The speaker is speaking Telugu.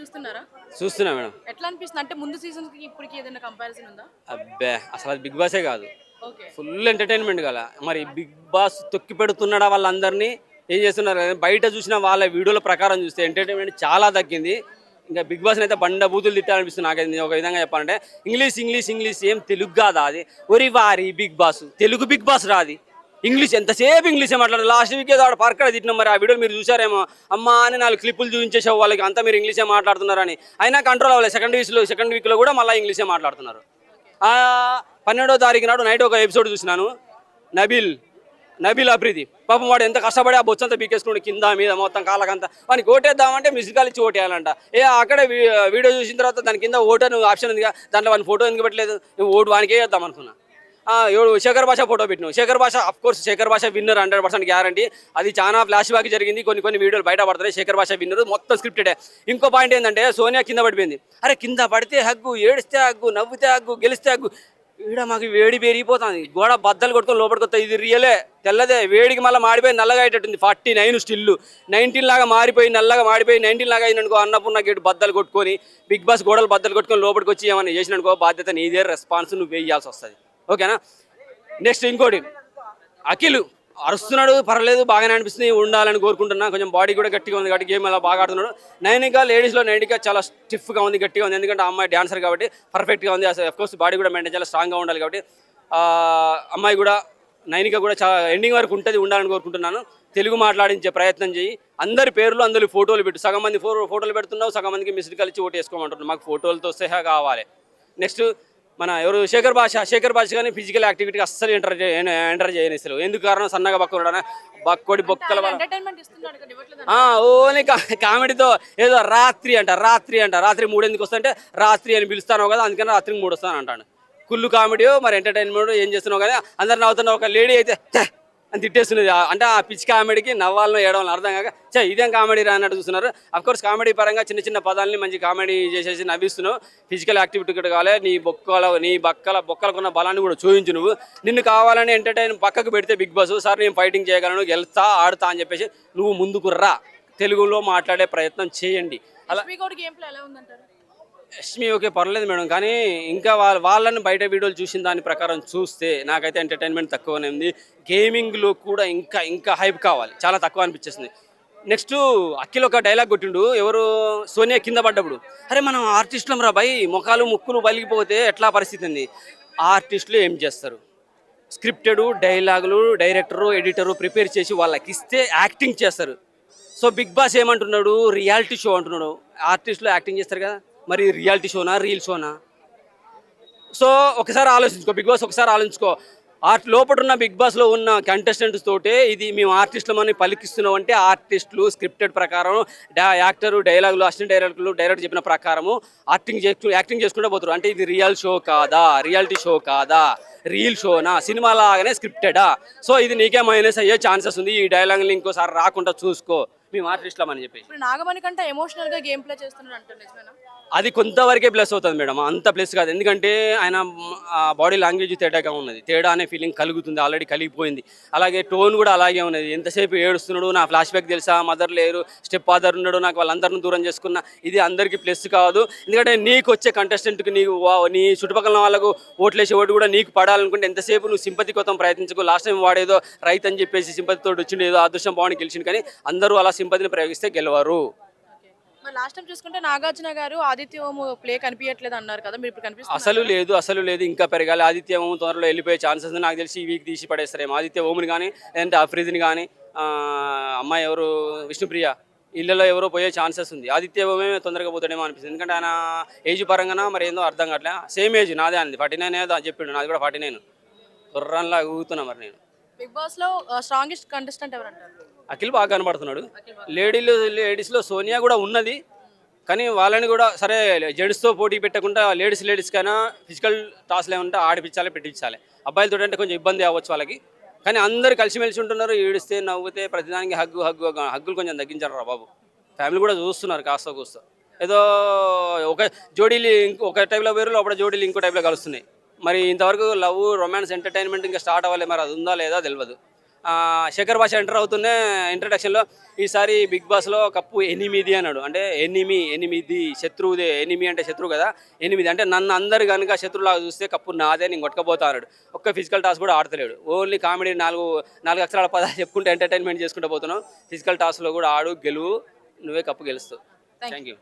చూస్తున్నారా? చూస్తున్నా మేడం. ఎట్లా అనిపిస్తుంది అంటే ముందు సీజన్కి ఇప్పటికి ఏదైనా కంపారిజన్ ఉందా? అబ్బే అసలు అది బిగ్ బాసే కాదు. ఫుల్ ఎంటర్టైన్మెంట్ గల మరి బిగ్ బాస్ తొక్కి పెడుతున్నాడా వాళ్ళందరినీ? ఏం చేస్తున్నారు? బయట చూసిన వాళ్ళ వీడియోల ప్రకారం చూస్తే ఎంటర్టైన్మెంట్ చాలా తగ్గింది. ఇంకా బిగ్ బాస్ని అయితే బండ బూతులు తిట్టాలనిపిస్తుంది నాకైతే నేను ఒక విధంగా చెప్పాలంటే. ఇంగ్లీష్ ఇంగ్లీష్ ఇంగ్లీష్ ఏం తెలుగు కాదా అది? ఒరి వారి big boss. Telugu big boss రాది ఇంగ్లీష్ ఎంతసేపు ఇంగ్లీషే మాట్లాడారు లాస్ట్ వీకే ఆడ పర్కడ తిట్టినాం మరి. ఆ వీడియోలు మీరు చూసారేమో అమ్మా అని నాలుగు క్లిప్పులు చూపించేసావు వాళ్ళకి. అంతా మీరు ఇంగ్లీషే మాట్లాడుతున్నారని. అయినా కంట్రోల్ అవ్వలేదు. సెకండ్ వీక్లో సెకండ్ వీక్లో కూడా మళ్ళీ ఇంగ్లీషే మాట్లాడుతున్నారు. పన్నెండో తారీఖు నాడు నైట్ ఒక ఎపిసోడ్ చూసినాను. నబిల్ నబిల్ అభివృద్ధి. పాపం వాడు ఎంత కష్టపడి ఆ బొచ్చంతా పీకేసుకుని కింద మీద మొత్తం కాలకంతా వానికి ఓటేద్దామంటే మిస్డ్ కాల్ ఇచ్చి ఓటేయాలంట. ఏ అక్కడే వీడియో చూసిన తర్వాత దాని కింద ఓటర్ ఆప్షన్ ఉంది దాంట్లో వాని ఫోటో ఎందుకు పెట్టలేదు? ఓటు వానికే వేద్దాం అనుకున్నా. ఎవడు శేఖర్ భాష ఫోటో పెట్టినావు? శేఖర్ భాష అఫ్ కోర్స్ శేఖర్ భాష విన్నర్ హండ్రెడ్ పర్సెంట్ గ్యారంటీ అది చాలా ఫ్లాష్ బ్యాక్ జరిగింది. కొన్ని కొన్ని వీడియోలు బయట పడతాయి. శేఖర్ భాష విన్నర్ మొత్తం స్క్రిప్టెడే ఇంకో పాయింట్ ఏంటంటే సోనియా కింద పడిపోయింది. అరే కింద పడితే హగ్గు ఏడిస్తే హగ్గు నవ్వుతే హగ్గు గెలిస్తే హగ్గు. ఈడ మాకు వేడి పెరిగిపోతుంది. గోడ బద్దలు కొట్టుకొని లోపలికి ఇది రియలే తెల్లదే. వేడికి మళ్ళీ మాడిపోయి నల్లగా అయ్యేటట్టుంది. ఫార్టీ నైన్ స్టిల్ నైన్టీన్ లాగా మారిపోయి నల్లగా మాడిపోయి నైన్టీన్ లాగా అయిందనుకో అన్నపూర్ణ గేటు బద్దలు కొట్టుకొని బిగ్ బాస్ గోడలు బద్దలు కొట్టుకొని లోపలికి వచ్చి ఏమైనా చేసిననుకో బాధ్యత నీదే. రెస్పాన్స్ నువ్వు వేయాల్సి వస్తుంది. ఓకేనా? నెక్స్ట్ ఇంకోటి. అఖిల్ అరుస్తున్నాడు పర్లేదు బాగానే అనిపిస్తుంది ఉండాలని కోరుకుంటున్నా. కొంచెం బాడీ కూడా గట్టిగా ఉంది కాబట్టి గేమ్ అలా బాగా ఆడుతున్నాడు. నైనిక లేడీస్లో నైనికా చాలా స్టిఫ్గా ఉంది గట్టిగా ఉంది. ఎందుకంటే అమ్మాయి డాన్సర్ కాబట్టి పర్ఫెక్ట్గా ఉంది. అసలు కోర్స్ బాడీ కూడా మెయింటైన్ చాలా స్ట్రాంగ్గా ఉండాలి కాబట్టి అమ్మాయి కూడా నైనిక కూడా చాలా ఎండింగ్ వరకు ఉంటుంది ఉండాలని కోరుకుంటున్నాను. తెలుగు మాట్లాడించే ప్రయత్నం చేయి. అందరి పేర్లు అందరి ఫోటోలు పెట్టు. సగం మంది ఫోటోలు పెడుతున్నావు సగం మందికి మిస్డ్ కలిసి ఓటు వేసుకోమంటున్నావు. మాకు ఫోటోలతో సహా కావాలి. నెక్స్ట్ మన ఎవరు శేఖర్ భాష శేఖర్ భాష కానీ ఫిజికల్ యాక్టివిటీకి అస్సలు ఎంటర్ ఎంటర్ చేయనిస్తారు ఎందుకు కారణం? సన్నగా బక్క బక్కోడి బొక్కల ఓన్లీ కామెడీతో ఏదో రాత్రి అంట రాత్రి అంట. రాత్రి మూడు ఎందుకు వస్తుంటే రాత్రి అని పిలుస్తాను కదా అందుకని రాత్రికి మూడు వస్తాను అంటాను కుళ్ళు కామెడీ మరి ఎంటర్టైన్మెంట్ ఏం చేస్తున్నావు కానీ అందరు నవ్వుతున్న ఒక లేడీ అయితే అని తిట్టేస్తున్నది. అంటే ఆ పిచ్చి కామెడీకి నవ్వాలను ఏడవాలని అర్థం కాక చే ఇదేం కామెడీ రా అన్నట్టు చూస్తున్నారు. అఫ్కోర్స్ కామెడీ పరంగా చిన్న చిన్న పదాలని మంచి కామెడీ చేసేసి నవ్విస్తున్నావు. ఫిజికల్ యాక్టివిటీ కూడా కావాలి నీ బొక్కల నీ బక్కల బొక్కలకున్న బలాన్ని కూడా చూపించు నువ్వు. నిన్ను కావాలని ఎంటర్టైన్ పక్కకు పెడితే బిగ్ బాస్ సార్ నేను ఫైటింగ్ చేయగలను గెలుస్తా ఆడుతా అని చెప్పేసి నువ్వు ముందుకు రా. తెలుగులో మాట్లాడే ప్రయత్నం చేయండి. అలా ఎస్పీ ఓకే పర్లేదు మేడం. కానీ ఇంకా వాళ్ళ వాళ్ళని బయట వీడియోలు చూసిన దాని ప్రకారం చూస్తే నాకైతే ఎంటర్టైన్మెంట్ తక్కువనే ఉంది. గేమింగ్లో కూడా ఇంకా ఇంకా హైప్ కావాలి. చాలా తక్కువ అనిపించేసింది. నెక్స్ట్ అఖిల్ ఒక డైలాగ్ కొట్టిండు. ఎవరు? సోనియా కింద పడ్డప్పుడు. అరే మనం ఆర్టిస్టులం రా భయ్. ముఖాలు ముక్కులు పలిగిపోతే ఎట్లా పరిస్థితి ఉంది? ఆర్టిస్టులు ఏం చేస్తారు? స్క్రిప్టెడు డైలాగులు డైరెక్టరు ఎడిటరు ప్రిపేర్ చేసి వాళ్ళకి ఇస్తే యాక్టింగ్ చేస్తారు. సో బిగ్ బాస్ ఏమంటున్నాడు? రియాలిటీ షో అంటున్నాడు. ఆర్టిస్టులు యాక్టింగ్ చేస్తారు కదా. మరి రియాలిటీ షోనా రీల్ షోనా? సో ఒకసారి ఆలోచించుకో బిగ్ బాస్ ఒకసారి ఆలోచించుకో. ఆ లోపల ఉన్న బిగ్ బాస్లో ఉన్న కంటెస్టెంట్స్ తోటే ఇది మేము ఆర్టిస్టులమని పలికిస్తున్నాం అంటే ఆర్టిస్టులు స్క్రిప్టెడ్ ప్రకారం డా యాక్టరు డైలాగులు అసిస్టెంట్ డైరెక్టర్లు డైరెక్టర్ చెప్పిన ప్రకారము యాక్టింగ్ చేస్తూ యాక్టింగ్ చేసుకుంటూ పోతారు అంటే ఇది రియల్ షో కాదా? రియాలిటీ షో కాదా? రీల్ షోనా? సినిమా లాగానే స్క్రిప్టెడా సో ఇది నీకే మైనస్ అయ్యే ఛాన్సెస్ ఉంది. ఈ డైలాగులు ఇంకోసారి రాకుండా చూసుకో. మేము ఆర్టిస్టులమని చెప్పేసి. ఇప్పుడు నాగమణి కంటే ఎమోషనల్గా గేమ్ ప్లే చేస్తున్నాడు అంటారు నిజమేనా అది కొంతవరకే ప్లస్ అవుతుంది మేడం అంత ప్లస్ కాదు. ఎందుకంటే ఆయన బాడీ లాంగ్వేజ్ తేడాగా ఉన్నది. తేడా అనే ఫీలింగ్ కలుగుతుంది ఆల్రెడీ కలిగిపోయింది. అలాగే టోన్ కూడా అలాగే ఉన్నది. ఎంతసేపు ఏడుస్తున్నాడు నా ఫ్లాష్ బ్యాక్ తెలుసా? మదర్ లేరు స్టెప్ ఫాదర్ ఉన్నాడు నాకు వాళ్ళందరిని దూరం చేసుకున్న ఇది అందరికీ ప్లస్ కాదు. ఎందుకంటే నీకు వచ్చే కంటెస్టెంట్కి నీకు నీ చుట్టుపక్కల వాళ్ళకు ఓట్లేసే ఓటు కూడా నీకు పడాలనుకుంటే ఎంతసేపు నువ్వు సింపతి కోసం ప్రయత్నించుకో. లాస్ట్ టైం వాడేదో రైతు అని చెప్పేసి సింపతితో వచ్చిండు ఏదో అదృష్టం బాగుండి గెలిచిండు కానీ అందరూ అలా సింపతిని ప్రయోగిస్తే గెలవరు. మరి లాస్ట్ టైం చూసుకుంటే నాగార్జున గారు ఆదిత్య ప్లే కనిపించట్లేదు అన్నారు కదా మీరు ఇప్పుడు కనిపిస్తుంది అసలు లేదు అసలు లేదు. ఇంకా పెరగాలి. ఆదిత్య ఓం తొందరలో వెళ్ళిపోయే ఛాన్సెస్ నాకు తెలిసి ఈ వీక్ తీసి పడేస్తారేమో. ఆదిత్య ఓముని కానీ లేదంటే అఫ్రీద్ని కానీ అమ్మాయి ఎవరు? విష్ణుప్రియ. ఇళ్ళలో ఎవరో పోయే ఛాన్సెస్ ఉంది. ఆదిత్య ఓమే తొందరగా పోతాడేమో అనిపిస్తుంది. ఎందుకంటే ఆయన ఏజ్ పరంగా మరి ఏందో అర్థం కావట్లే. సేమ్ ఏజ్ నాదే అంది ఫార్టీ నైన్ ఏదో చెప్పిండు. నాది కూడా ఫార్టీ నైన్. గుర్రంలా ఊగుతున్నా మరి నేను. బిగ్ బాస్లో స్ట్రాంగెస్ట్ కంటెస్టెంట్ ఎవరు అంటారు అఖిల్ బాగా కనబడుతున్నాడు. లేడీలు లేడీస్లో సోనియా కూడా ఉన్నది. కానీ వాళ్ళని కూడా సరే జెంట్స్తో పోటీ పెట్టకుండా లేడీస్ లేడీస్ కైనా ఫిజికల్ టాస్లు ఏమంటే ఆడిపించాలి పెట్టించాలి. అబ్బాయిలతో అంటే కొంచెం ఇబ్బంది అవ్వచ్చు వాళ్ళకి. కానీ అందరు కలిసిమెలిసి ఉంటున్నారు ఏడిస్తే నవ్వుతే ప్రతిదానికి హగ్గు హగ్గు హగ్గు. హగ్గులు కొంచెం తగ్గించారు రా బాబు. ఫ్యామిలీ కూడా చూస్తున్నారు కాస్త కూస్త. ఏదో ఒక జోడీలు ఇంకో ఒక టైప్లో వేరు లోపల జోడీలు ఇంకో టైప్లో కలుస్తున్నాయి. మరి ఇంతవరకు లవ్ రొమాన్స్ ఎంటర్టైన్మెంట్ ఇంకా స్టార్ట్ అవ్వాలి. మరి అది ఉందా లేదా తెలియదు శేఖర్ భాష ఎంటర్ అవుతూనే ఇంట్రడక్షన్లో ఈసారి బిగ్ బాస్లో కప్పు ఎనిమిది అన్నాడు. అంటే ఎనిమి ఎనిమిది శత్రువుదే. ఎనిమి అంటే శత్రువు కదా. ఎనిమిది అంటే నన్ను అందరు కనుక శత్రువులాగా చూస్తే కప్పు నాదే నేను కొట్టుకపోతా అన్నాడు. ఒక్క ఫిజికల్ టాస్క్ కూడా ఆడతలేడు. ఓన్లీ కామెడీ నాలుగు నాలుగు అక్షరాల పదాలు చెప్పుకుంటే ఎంటర్టైన్మెంట్ చేసుకుంటూ పోతున్నావు. ఫిజికల్ టాస్క్లో కూడా ఆడు గెలువు నువ్వే కప్పు గెలుస్తావు. Thank you